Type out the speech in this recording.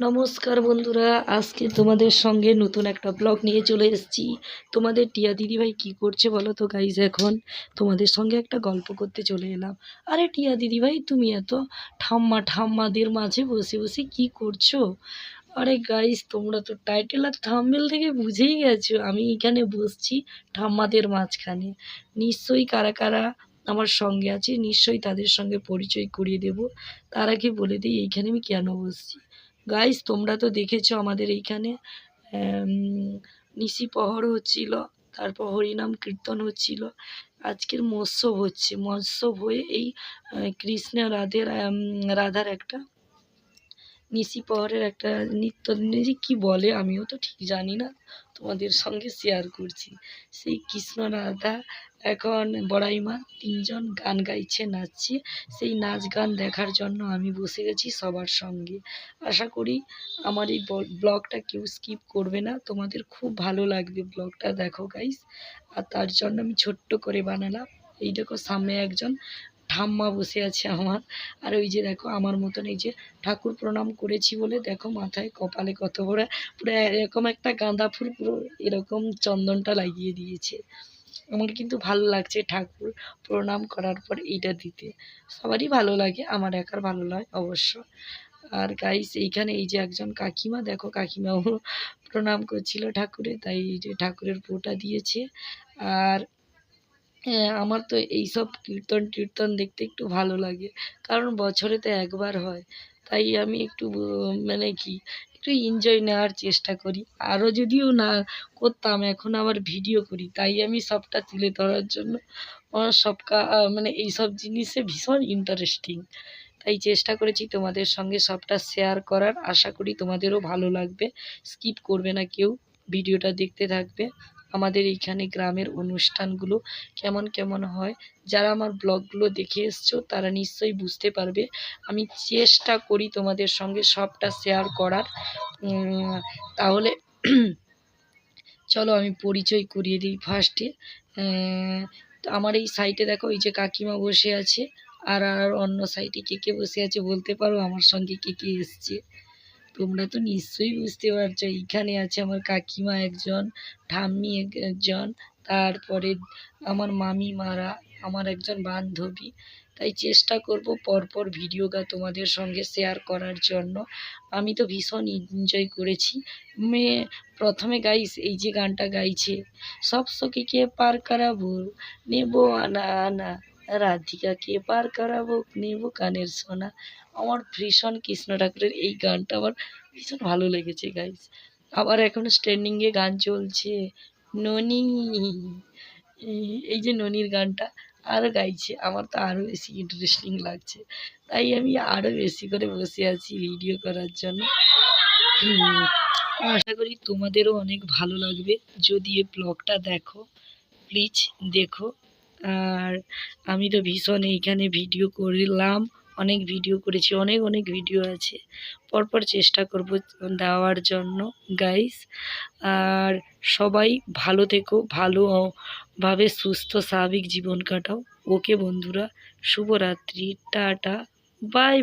নমস্কার বন্ধুরা, আজকে তোমাদের সঙ্গে নতুন একটা ব্লগ নিয়ে চলে এসেছি। তোমাদের টিয়া দিদিভাই কি করছে বলো তো গাইজ এখন তোমাদের সঙ্গে একটা গল্প করতে চলে এলাম। আরে টিয়া দিদিভাই, তুমি এত ঠাম্মা ঠাম্মাদের মাঝে বসে বসে কি করছ? আরে গাইজ তোমরা তো টাইটেল আর থাম্বেল থেকে বুঝেই গেছো, আমি এখানে বসছি ঠাম্মাদের মাঝখানে। নিশ্চয়ই কারা কারা আমার সঙ্গে আছে, নিশ্চয়ই তাদের সঙ্গে পরিচয় করিয়ে দেব। তার আগে বলে দিই, এইখানে আমি কেন বসছি? গাইস তোমরা তো দেখেছ আমাদের এইখানে নিশি পহর হচ্ছিল, তারপর হরিনাম কীর্তন হচ্ছিল, আজকের মৎস্যব হচ্ছে। মৎস্যব হয়ে এই কৃষ্ণ রাধের রাধার একটা নিশি পহরের একটা নৃত্য কি কী বলে আমিও তো ঠিক জানি না। তোমাদের সঙ্গে শেয়ার করছি। সেই কৃষ্ণ রাধা এখন বড়াই মা তিনজন গান গাইছে, নাচছে। সেই নাচ গান দেখার জন্য আমি বসে গেছি সবার সঙ্গে। আশা করি আমার এই ব্লগটা কেউ স্কিপ করবে না। তোমাদের খুব ভালো লাগবে ব্লগটা, দেখো গাইস আর তার জন্য আমি ছোট্ট করে বানালাম। এই দেখো সামনে একজন ঠাম্মা বসে আছে আমার। আর ওই যে দেখো, আমার মতন এই যে ঠাকুর প্রণাম করেছি বলে দেখো মাথায় কপালে কত বড়, পুরো এরকম একটা গাঁদা ফুল, পুরো এরকম চন্দনটা লাগিয়ে দিয়েছে। আমার কিন্তু ভালো লাগছে ঠাকুর প্রণাম করার পর এইটা দিতে। সবারই ভালো লাগে, আমার একার ভালো লাগে অবশ্য। আর গাইস এইখানে এই যে একজন কাকিমা, দেখো কাকিমাও প্রণাম করছিল ঠাকুরে, তাই এই যে ঠাকুরের পোটা দিয়েছে। আর হ্যাঁ আমার তো এইসব কীর্তন টীর্তন দেখতে একটু ভালো লাগে। কারণ বছরে তো একবার হয়। তাই আমি একটু মানে কি, একটু এনজয় নেওয়ার চেষ্টা করি। আরও যদিও না করতাম, এখন আবার ভিডিও করি। তাই আমি সবটা তুলে ধরার জন্য আমার সব মানে এইসব জিনিসে ভীষণ ইন্টারেস্টিং তাই চেষ্টা করেছি তোমাদের সঙ্গে সবটা শেয়ার করার। আশা করি তোমাদেরও ভালো লাগবে। স্কিপ করবে না কেউ। ভিডিওটা দেখতে থাকবে। আমাদের এইখানে গ্রামের অনুষ্ঠানগুলো কেমন কেমন হয়, যারা আমার ব্লগগুলো দেখে এসছো তারা নিশ্চয়ই বুঝতে পারবে। আমি চেষ্টা করি তোমাদের সঙ্গে সবটা শেয়ার করার। তাহলে চলো আমি পরিচয় করিয়ে দিই ফার্স্টে আমার এই সাইটে দেখো, এই যে কাকিমা বসে আছে, আর আর অন্য সাইটে কে কে বসে আছে বলতে পারো? আমার সঙ্গে কে কে এসছে? তোমরা তো নিশ্চয়ই বুঝতে পারছ, এইখানে আছে আমার কাকিমা একজন, ঠাম্মি একজন, তারপরে আমার মামি মারা, আমার একজন বান্ধবী। তাই চেষ্টা করব পরপর ভিডিওটা তোমাদের সঙ্গে শেয়ার করার জন্য। আমি তো ভীষণ এনজয় করেছি। মেয়ে প্রথমে গাইস এই যে গানটা গাইছে সব সখীকে পার করাবো নেব আনা আনা। রাধিকাকে পার করাবো, নেব কানের সোনা। আমার ভীষণ কৃষ্ণ ঠাকুরের এই গানটা আমার ভীষণ ভালো লেগেছে গাইস আবার এখন স্ট্যান্ডিংয়ে গান চলছে, ননি। এই যে ননির গানটা আরও গাইছে, আমার তো আরও বেশি ইন্টারেস্টিং লাগছে। তাই আমি আরও বেশি করে বসে আছি ভিডিও করার জন্য। আশা করি তোমাদেরও অনেক ভালো লাগবে। যদি এই ব্লগটা দেখো প্লিজ দেখো। আর আমি তো ভীষণ এইখানে ভিডিও করলাম, অনেক ভিডিও করেছি, অনেক অনেক ভিডিও আছে। পরপর চেষ্টা করব দেওয়ার জন্য গাইস আর সবাই ভালো থেকো ভালোভাবে সুস্থ, স্বাভাবিক জীবন কাটাও। ওকে বন্ধুরা, শুভরাত্রি, টাটা বাই বাই